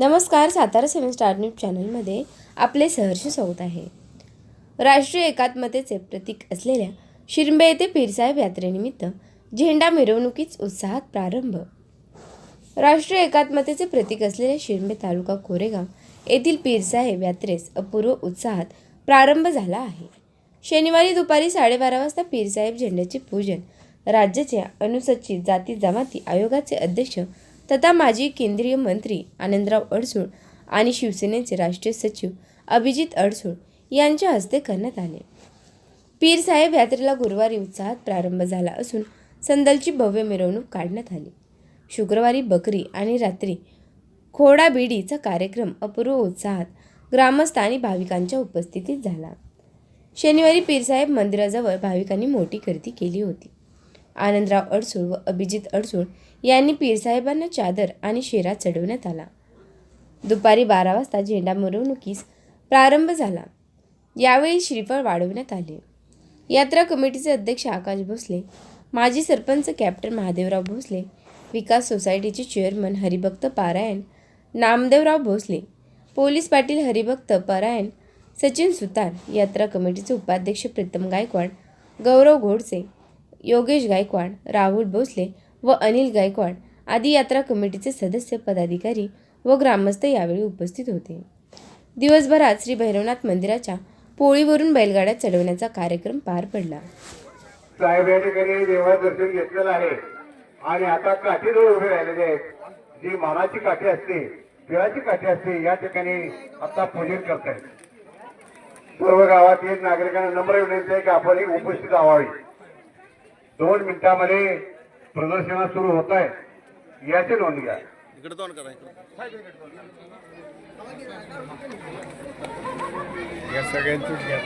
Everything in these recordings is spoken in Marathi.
नमस्कार सातारा सेवन स्टार न्यूज चॅनलमध्ये आपले सहर्ष स्वागत आहे. राष्ट्रीय एकात्मतेचे प्रतीक असलेल्या शिरंबे येथे पीरसाहेब यात्रेनिमित्त झेंडा मिरवणुकीच उत्साहात प्रारंभ. राष्ट्रीय एकात्मतेचे प्रतीक असलेल्या शिरंबे तालुका कोरेगाव येथील पीरसाहेब यात्रेस अपूर्व उत्साहात प्रारंभ झाला आहे. शनिवारी दुपारी साडेबारा वाजता पीरसाहेब झेंड्याचे पूजन राज्याच्या अनुसूचित जाती जमाती आयोगाचे अध्यक्ष तथा माजी केंद्रीय मंत्री आनंदराव अडसूळ आणि शिवसेनेचे राष्ट्रीय सचिव अभिजित अडसूळ यांच्या हस्ते करण्यात आले. पीरसाहेब यात्रेला गुरुवारी उत्साहात प्रारंभ झाला असून संदलची भव्य मिरवणूक काढण्यात आली. शुक्रवारी बकरी आणि रात्री खोडाबिडीचा कार्यक्रम अपूर्व उत्साहात ग्रामस्थ आणि भाविकांच्या उपस्थितीत झाला. शनिवारी पीरसाहेब मंदिराजवळ भाविकांनी मोठी गर्दी केली होती. आनंदराव अडसूळ व अभिजित अडसूळ यांनी पीरसाहेबांना चादर आणि शेरा चढवण्यात आला. दुपारी बारा वाजता झेंडा मिरवणुकीस प्रारंभ झाला. यावेळी श्रीफळ वाढवण्यात आले. यात्रा कमिटीचे अध्यक्ष आकाश भोसले माजी सरपंच कॅप्टन महादेवराव भोसले विकास सोसायटीचे चेअरमन हरिभक्त पारायण नामदेवराव भोसले पोलीस पाटील हरिभक्त पारायण सचिन सुतार यात्रा कमिटीचे उपाध्यक्ष प्रीतम गायकवाड गौरव घोडसे योगेश गायकवाड राहुल भोसले व अनिल गायकवाड आदी यात्रा कमिटीचे सदस्य पदाधिकारी व ग्रामस्थ यावेळी उपस्थित होते. दिवसभरात श्री भैरवनाथ मंदिराच्या पोळीवरून बैलगाड्या चढवण्याचा कार्यक्रम पार पडला. साहेब या ठिकाणी देवा दर्शन घेतलेलं आहे. आणि आता काठीजवळ उभे राहिलेले आहेत. जी मानाची काठी असते तिळाची काठी असते या ठिकाणी आता पूजन करत आहेत सर्व गावातील नागरिकांना नम्र विनंती आहे की आपण उपस्थित व्हावी. दोन मिनिटांमध्ये प्रदर्शन सुरू होत आहे. याची नोंद घ्या. इकडे तोंड करा इकडे. या सगळ्यांचीच घ्या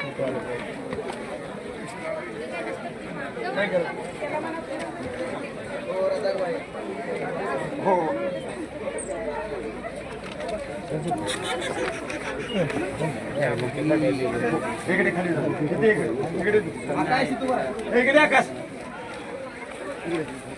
हो. इकडे खाली इकडे इकडे. इकडे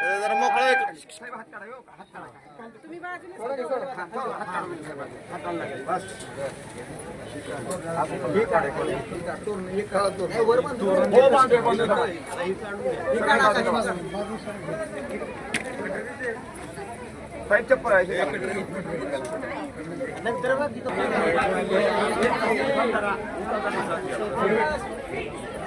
जरा मोकळा. साहेब चप्पल आहे.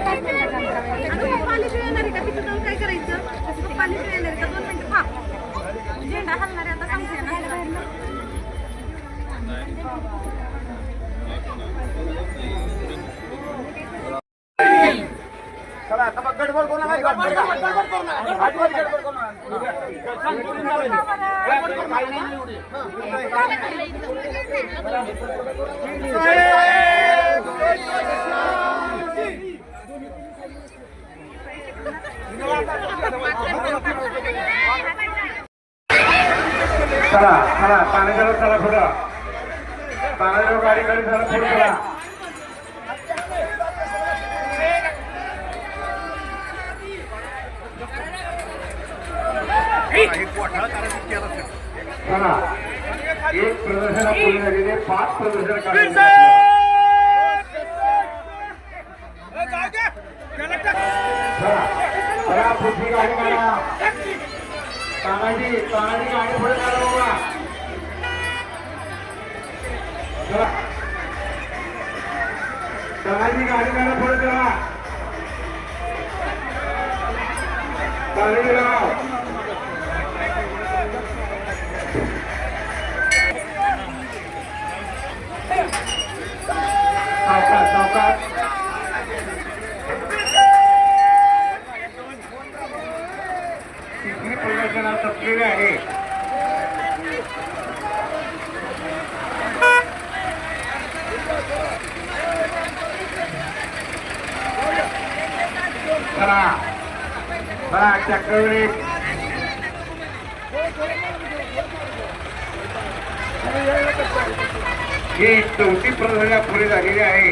काय करणार गडबड करू नका गडबड गडबड गडबड करू नका अजिबात गडबड करू नका संपूर्ण चालेल. गडबड करू नका. चला चला पाण्याजवळ चला पुढं पाण्याजवळ गाडीकडे चला पुढे चला चला एक प्रदर्शन पूर्ण झालेले पाच प्रदर्शन चला पुढची गाडी मला तानाजी तानाजी गाडी पुढे काढा चला गाडी मला पुढे चला करा. चला चक्रवरी ही चौथी प्रदर्शना पुढे झालेली आहे.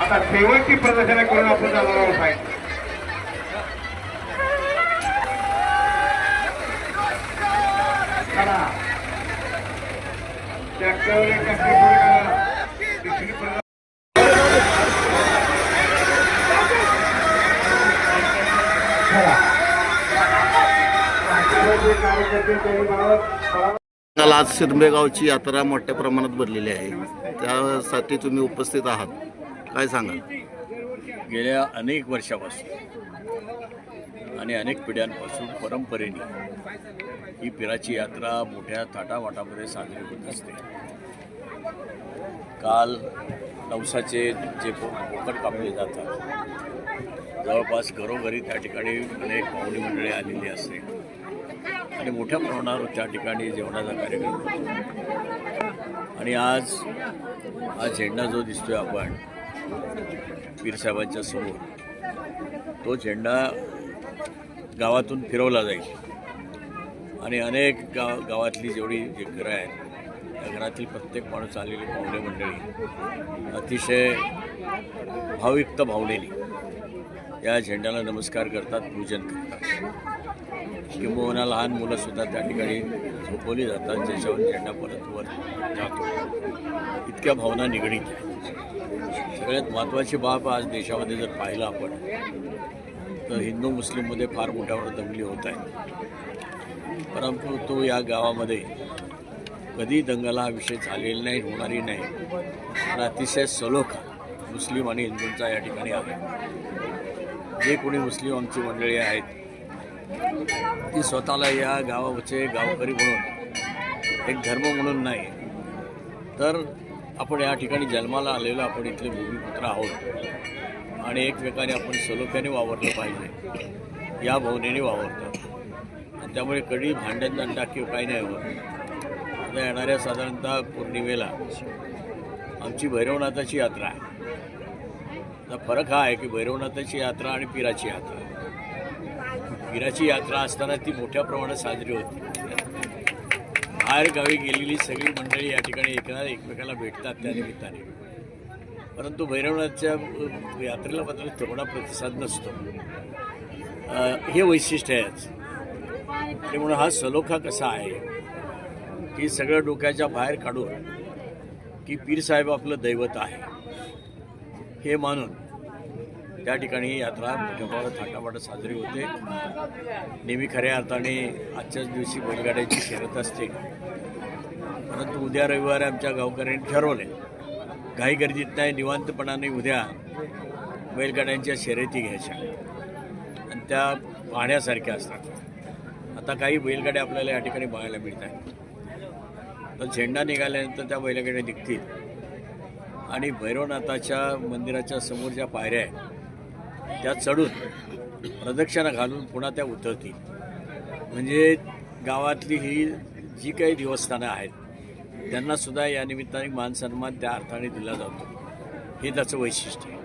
आता शेवटची प्रदर्शना करून आपण जाणार आहोत आहे चला चक्रवरी काल आज शिरंबेगावची यात्रा मोठ्या प्रमाणात भरलेली आहे. त्यासाठी तुम्ही उपस्थित आहात. काय सांगाल? गेल्या अनेक वर्षापासून आणि अनेक पिढ्यांपासून परंपरेने ही पिराची यात्रा मोठ्या थाटामाटामध्ये साजरी होत असते. काल नवसाचे जे पोकट कापले जातात जवळपास घरोघरी त्या ठिकाणी अनेक पाहुणी मंडळी आलेली असते. आणि मोठ्या प्रमाणावर त्या ठिकाणी जेवणाचा कार्यक्रम होतो. आणि आज हा झेंडा जो दिसतोय आपण पीरसाहेबांच्या समोर तो झेंडा गावातून फिरवला जाईल. आणि अनेक गाव गावातली जेवढी जे घरं आहेत त्या घरातील प्रत्येक माणूस आलेली पाहुणे मंडळी अतिशय भावयुक्त भावनेने या झेंड्याला नमस्कार करतात पूजन करतात. किंबहुना लहान मुलंसुद्धा त्या ठिकाणी झोपवली जातात ज्याच्यावर झेंडा परत वर जातो. इतक्या भावना निगडीत आहेत. सगळ्यात महत्त्वाची बाब आज देशामध्ये जर पाहिलं आपण तर हिंदू मुस्लिममध्ये फार मोठ्यावर दंगली होत आहे परंतु तो या गावामध्ये कधी दंगला हा विषय झालेला नाही होणारी नाही आणि अतिशय सलोखा मुस्लिम आणि हिंदूंचा या ठिकाणी आहे. जे कोणी मुस्लिम आमची मंडळी आहेत ती स्वतःला या गावाचे गावकरी म्हणून एक धर्म म्हणून नाही. तर आपण या ठिकाणी जन्माला आलेलो आपण इथले भूमिपुत्र आहोत. आणि एकमेकाने आपण सलोख्याने वावरलं पाहिजे. या भावनेने वावरतो. आणि त्यामुळे कधी भांड्यात दंडा किंवा काही नाही होत. आता येणाऱ्या साधारणतः पौर्णिमेला आमची भैरवनाथाची यात्रा आहे. आता फरक हा आहे की भैरवनाथाची यात्रा आणि पिराची यात्रा. पिराची यात्रा असताना ती मोठ्या प्रमाणात साजरी होती. बाहेरगावी गेलेली सगळी मंडळी या ठिकाणी एकदा एकमेकाला भेटतात त्या निमित्ताने. परंतु भैरवनाथच्या यात्रेला मात्र तेवढा प्रतिसाद नसतो. हे वैशिष्ट्य आहेच आणि म्हणून हा सलोखा कसा आहे की सगळं डोक्याच्या बाहेर काढून की पीरसाहेब आपलं दैवत आहे हे मानून त्या ठिकाणी ही यात्रा मोठ्या प्रमाणात थाटामाटात साजरी होते. नेहमी खऱ्या अर्थाने आजच्याच दिवशी बैलगाड्याची शर्यत असते. परंतु उद्या रविवारी आमच्या गावकऱ्यांनी ठरवले घाई गर्दीत नाही निवांतपणाने उद्या बैलगाड्यांच्या शर्यती घ्यायच्या. आणि त्या पाहण्यासारख्या असतात. आता काही बैलगाड्या आपल्याला या ठिकाणी पाहायला मिळत आहेत तर झेंडा निघाल्यानंतर त्या बैलगाड्या निघतील. आणि भैरवनाथाच्या मंदिराच्या समोर ज्या पायऱ्या आहेत त्या चढून प्रदक्षिणा घालून पुन्हा त्या उतरतील. म्हणजे गावातली ही जी काही देवस्थानं आहेत त्यांनासुद्धा या निमित्ताने मानसन्मान त्या अर्थाने दिला जातो. हे त्याचं वैशिष्ट्य आहे.